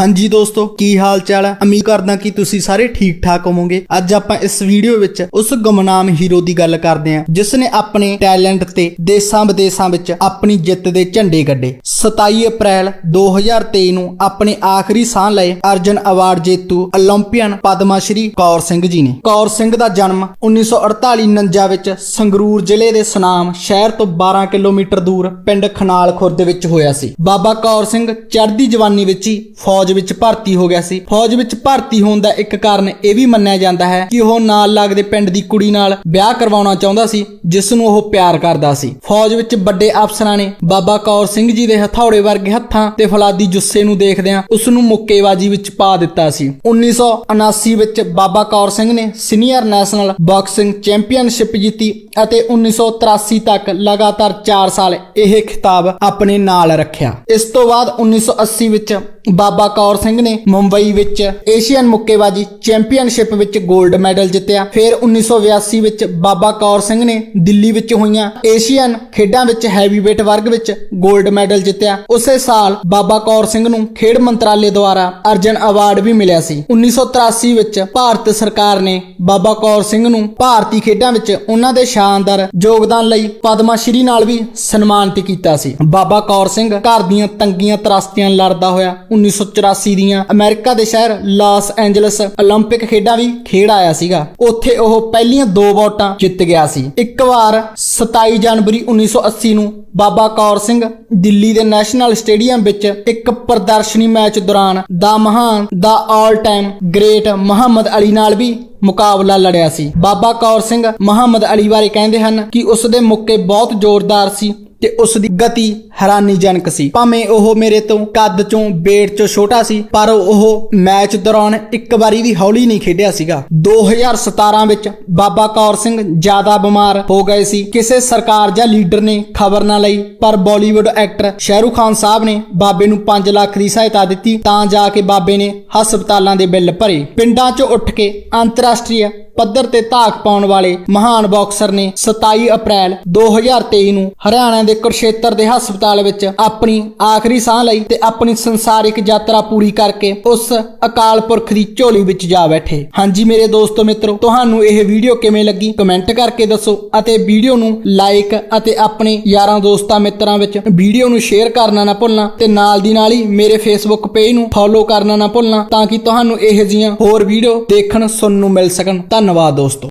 ਹਾਂਜੀ ਦੋਸਤੋ, ਕੀ ਹਾਲ ਚਾਲ ਹੈ ਉਮੀਦ ਕਰਦਾ ਕਿ ਤੁਸੀਂ ਸਾਰੇ ਠੀਕ ਠਾਕ ਹੋਵੋਗੇ। ਅੱਜ ਆਪਾਂ ਇਸ ਵੀਡੀਓ ਵਿੱਚ ਉਸ ਗਮਨਾਮ ਹੀਰੋ ਦੀ ਗੱਲ ਕਰਦੇ ਹਾਂ ਜਿਸ ਨੇ ਆਪਣੇ ਟੈਲੈਂਟ ਤੇ ਦੇਸ਼ਾਂ ਵਿਦੇਸ਼ਾਂ ਵਿੱਚ ਆਪਣੀ ਜਿੱਤ ਦੇ ਝੰਡੇ ਗੱਡੇ 27 ਅਪ੍ਰੈਲ 2023 ਨੂੰ ਆਪਣੇ ਆਖਰੀ ਸਾਹ ਲਏ ਅਰਜਨ ਅਵਾਰਡ ਜੇਤੂ 올림픽ਨ ਪਦਮਾ ਸ਼੍ਰੀ ਕੌਰ ਸਿੰਘ ਜੀ ਨੇ। ਕੌਰ ਸਿੰਘ ਦਾ ਜਨਮ 1948-49 ਵਿੱਚ ਸੰਗਰੂਰ ਜ਼ਿਲ੍ਹੇ ਦੇ ਸੁਨਾਮ ਸ਼ਹਿਰ ਤੋਂ 12 ਕਿਲੋਮੀਟਰ ਦੂਰ ਪਿੰਡ ਖਨਾਲ ਖੁਰਦ ਵਿੱਚ ਹੋਇਆ ਸੀ। ਬਾਬਾ ਕੌਰ ਸਿੰਘ ਚੜ੍ਹਦੀ ਜਵਾਨੀ ਵਿੱਚ ਹੀ ਫੌਜ ਵਿੱਚ ਭਰਤੀ ਹੋ ਗਿਆ ਸੀ। ਫੌਜ ਵਿੱਚ ਭਰਤੀ ਹੋਣ ਦਾ ਇੱਕ ਕਾਰਨ ਇਹ ਵੀ ਮੰਨਿਆ ਜਾਂਦਾ ਹੈ ਕਿ ਉਹ ਨਾਲ ਲੱਗਦੇ ਪਿੰਡ ਦੀ ਕੁੜੀ ਨਾਲ ਵਿਆਹ ਕਰਵਾਉਣਾ ਚਾਹੁੰਦਾ ਸੀ, ਜਿਸ ਨੂੰ ਉਹ ਪਿਆਰ ਕਰਦਾ ਸੀ। ਫੌਜ ਵਿੱਚ ਵੱਡੇ ਅਫਸਰਾਂ ਨੇ ਬਾਬਾ ਕੌਰ ਸਿੰਘ ਜੀ ਦੇ ਹਥੌੜੇ ਵਰਗੇ ਹੱਥਾਂ ਤੇ ਫੌਲਾਦੀ ਜੁੱਸੇ ਨੂੰ ਦੇਖਦਿਆਂ ਉਸ ਨੂੰ ਮੁੱਕੇਬਾਜ਼ੀ ਵਿੱਚ ਪਾ ਦਿੱਤਾ ਸੀ। 1979 ਵਿੱਚ ਬਾਬਾ ਕੌਰ ਸਿੰਘ ਨੇ ਸੀਨੀਅਰ ਨੈਸ਼ਨਲ ਬਾਕਸਿੰਗ ਚੈਂਪੀਅਨਸ਼ਿਪ ਜਿੱਤੀ ਅਤੇ 1983 ਤੱਕ ਲਗਾਤਾਰ 4 ਸਾਲ ਇਹ ਖਿਤਾਬ ਆਪਣੇ ਨਾਲ ਰੱਖਿਆ। ਇਸ ਤੋਂ ਬਾਅਦ 1980 ਵਿੱਚ ਬਾਬਾ ਕੌਰ ਸਿੰਘ ਨੇ ਮੁੰਬਈ ਵਿੱਚ ਏਸ਼ੀਅਨ ਮੁੱਕੇਬਾਜ਼ੀ ਚੈਂਪੀਅਨਸ਼ਿਪ ਵਿੱਚ 골ਡ ਮੈਡਲ ਜਿੱਤਿਆ। ਫਿਰ 1982 ਵਿੱਚ ਬਾਬਾ ਕੌਰ ਸਿੰਘ ਨੇ ਦਿੱਲੀ ਵਿੱਚ ਹੋਈਆਂ ਏਸ਼ੀਅਨ ਖੇਡਾਂ ਵਿੱਚ ਹੈਵੀਵੇਟ ਵਰਗ ਵਿੱਚ 골ਡ ਮੈਡਲ ਜਿੱਤਿਆ। ਉਸੇ ਸਾਲ ਬਾਬਾ ਕੌਰ ਸਿੰਘ ਨੂੰ ਖੇਡ ਮੰਤਰਾਲੇ ਦੁਆਰਾ ਅਰਜਨ ਅਵਾਰਡ ਵੀ ਮਿਲਿਆ ਸੀ। 1983 ਵਿੱਚ ਭਾਰਤ ਸਰਕਾਰ ਨੇ ਬਾਬਾ ਕੌਰ ਸਿੰਘ ਨੂੰ ਭਾਰਤੀ ਖੇਡਾਂ ਵਿੱਚ ਉਹਨਾਂ ਦੇ ਸ਼ਾਨਦਾਰ ਯੋਗਦਾਨ ਲਈ ਪਦਮਾ ਸ਼੍ਰੀ ਨਾਲ ਵੀ ਸਨਮਾਨਿਤ ਕੀਤਾ ਸੀ। ਬਾਬਾ ਕੌਰ ਸਿੰਘ ਘਰ ਦੀਆਂ ਤੰਗੀਆਂ ਤਰਾਸਤੀਆਂ ਲੜਦਾ ਹੋਇਆ 1984 ਦੀਆਂ ਅਮਰੀਕਾ ਦੇ ਸ਼ਹਿਰ ਲਾਸ ਐਂਜਲਸ 올림픽 ਖੇਡਾਂ ਵੀ ਖੇਡ ਆਇਆ ਸੀਗਾ ਉੱਥੇ ਉਹ ਪਹਿਲੀਆਂ ਦੋ ਵੋਟਾਂ ਜਿੱਤ ਗਿਆ ਸੀ ਇੱਕ ਵਾਰ 27 ਜਨਵਰੀ 1980 ਨੂੰ ਬਾਬਾ ਕੌਰ ਸਿੰਘ ਦਿੱਲੀ ਦੇ ਨੈਸ਼ਨਲ ਸਟੇਡੀਅਮ ਵਿੱਚ ਇੱਕ ਪ੍ਰਦਰਸ਼ਨੀ ਮੈਚ ਦੌਰਾਨ ਦਾ ਮਹਾਨ ਦਾ all time great Muhammad Ali ਨਾਲ ਵੀ ਮੁਕਾਬਲਾ ਲੜਿਆ ਸੀ ਬਾਬਾ ਕੌਰ ਸਿੰਘ ਮੁਹੰਮਦ ਅਲੀ ਬਾਰੇ ਕਹਿੰਦੇ ਹਨ ਕਿ ਉਸ ਦੇ ਮੁੱਕੇ ਬਹੁਤ ਜ਼ੋਰਦਾਰ ਸੀ ਤੇ ਉਸ ਦੀ ਗਤੀ ਹੈਰਾਨੀਜਨਕ ਸੀ। ਭਾਵੇਂ ਉਹ ਮੇਰੇ ਤੋਂ ਕੱਦ ਚੋਂ weight ਚੋਂ ਛੋਟਾ ਸੀ, ਪਰ ਉਹ ਮੈਚ ਦੌਰਾਨ ਇੱਕ ਵਾਰੀ ਵੀ ਹੌਲੀ ਨਹੀਂ ਖੇਡਿਆ ਸੀਗਾ। 2017 ਵਿੱਚ ਬਾਬਾ ਕੌਰ ਸਿੰਘ ਜ਼ਿਆਦਾ ਬਿਮਾਰ ਹੋ ਗਏ ਸੀ। ਕਿਸੇ ਸਰਕਾਰ ਜਾਂ ਲੀਡਰ ਨੇ ਖਬਰ ਨਾ ਲਈ, ਪਰ ਬਾਲੀਵੁੱਡ ਐਕਟਰ ਸ਼ਾਹਰੁਖ ਖਾਨ ਸਾਹਿਬ ਨੇ ਬਾਬੇ ਨੂੰ 5 ਲੱਖ ਦੀ ਸਹਾਇਤਾ ਦਿੱਤੀ, ਤਾਂ ਜਾ ਕੇ ਬਾਬੇ ਨੇ ਹਸਪਤਾਲਾਂ ਦੇ ਬਿੱਲ ਭਰੇ। ਪਿੰਡਾਂ 'ਚੋਂ ਉੱਠ ਕੇ ਅੰਤਰਰਾਸ਼ਟਰੀ ਪੱਧਰ ਤੇ ਧਾਕ ਪਾਉਣ ਵਾਲੇ ਮਹਾਨ ਬਾਕਸਰ ਨੇ 27 ਅਪ੍ਰੈਲ 2023 ਨੂੰ ਹਰਿਆਣਾ ਦੇ ਕੁਰਸ਼ੇਤਰ ਦੇ ਹਸਪਤਾਲ ਵਿੱਚ ਆਪਣੀ ਆਖਰੀ ਸਾਹ ਲਈ ਤੇ ਆਪਣੀ ਸੰਸਾਰਿਕ ਯਾਤਰਾ ਪੂਰੀ ਕਰਕੇ ਉਸ ਅਕਾਲ ਪੁਰਖ ਦੀ ਝੋਲੀ ਵਿੱਚ ਜਾ ਬੈਠੇ। ਹਾਂਜੀ ਮੇਰੇ ਦੋਸਤੋ ਮਿੱਤਰੋ, ਤੁਹਾਨੂੰ ਇਹ ਵੀਡੀਓ ਕਿਵੇਂ ਲੱਗੀ? ਕਮੈਂਟ ਕਰਕੇ ਦੱਸੋ ਅਤੇ ਵੀਡੀਓ ਨੂੰ ਲਾਈਕ ਅਤੇ ਆਪਣੇ ਯਾਰਾਂ ਦੋਸਤਾਂ ਮਿੱਤਰਾਂ ਵਿੱਚ ਵੀਡੀਓ ਨੂੰ ਸ਼ੇਅਰ ਕਰਨਾ ਨਾ ਭੁੱਲਣਾ ਤੇ ਨਾਲ ਦੀ ਨਾਲ ਹੀ ਮੇਰੇ ਫੇਸਬੁੱਕ ਪੇਜ ਨੂੰ ਫੋਲੋ ਕਰਨਾ ਨਾ ਭੁੱਲਣਾ ਤਾਂ ਕਿ ਤੁਹਾਨੂੰ ਇਹੋ ਜਿਹੀਆਂ ਹੋਰ ਵੀਡੀਓ ਦੇਖਣ, ਸੁਣਨ ਨੂੰ ਮਿਲ ਸਕਣ। ਧੰਨਵਾਦ ਦੋਸਤੋ।